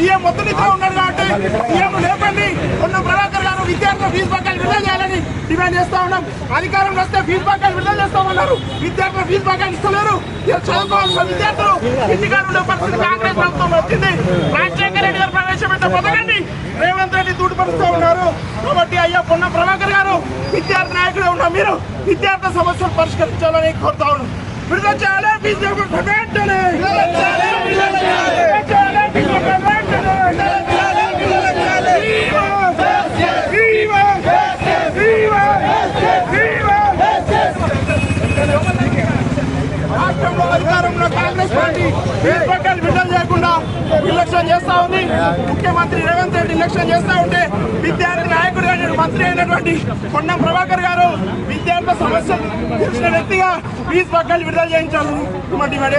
ఉంది సీఎం ఒత్తిడితో ఉన్నాడు కాబట్టి సీఎం లేపండి. ఉన్న ప్రభాకర్ గారు విద్యార్థుల ఫీజు పక్కలు విడుదల చేయాలని డిమాండ్ చేస్తా ఉన్నాం. అధికారంలో వస్తే ఫీజు పక్కలు విడుదల చేస్తామన్నారు. విద్యార్థుల ఫీజు పక్కలు ఇస్తలేరు. చదువుకోవాల్సిన విద్యార్థులు ఇంటికారు పరిస్థితి కాంగ్రెస్ ప్రభుత్వం వచ్చింది. రాజశేఖర రెడ్డి గారు ప్రవేశపెట్టిన పథకాన్ని రేవంత్ రెడ్డి దూడిపరుస్తూ ఉన్నారు. కాబట్టి అయ్యా పొన్న ప్రభాకర్ గారు విద్యార్థి నాయకుడే ఉన్న మీరు. విద్యార్థుల సమస్యలు పరిష్కరించాలని కోరుతా ఉన్నాం. విడుదల చేయాలి ఫీజు లేకుండా వెంటనే విడుదల చేయాలి, విడుదల చేయాలి. విడుదల చేయాలి, ఫీజు లేకుండా వెంటనే. విడుదల చేయాలి, విడుదల చేయాలి. వివా, వివా, వివా, వివా. రాష్ట్రంలో అధికారంలో కాంగ్రెస్ పార్టీ విడుదల చేయకుండా నిర్లక్ష్యం చేస్తా ఉంది. ముఖ్యమంత్రి రేవంత్ రెడ్డి నిర్లక్ష్యం చేస్తా ఉంటే విద్యార్థి నాయకుడిగా నేను మంత్రి అయినటువంటి పొన్నం ప్రభాకర్ గారు విద్యార్థుల సమస్యలు తెలిసిన వ్యక్తిగా ఫీజు పక్కలు విడుదల చేయించాలి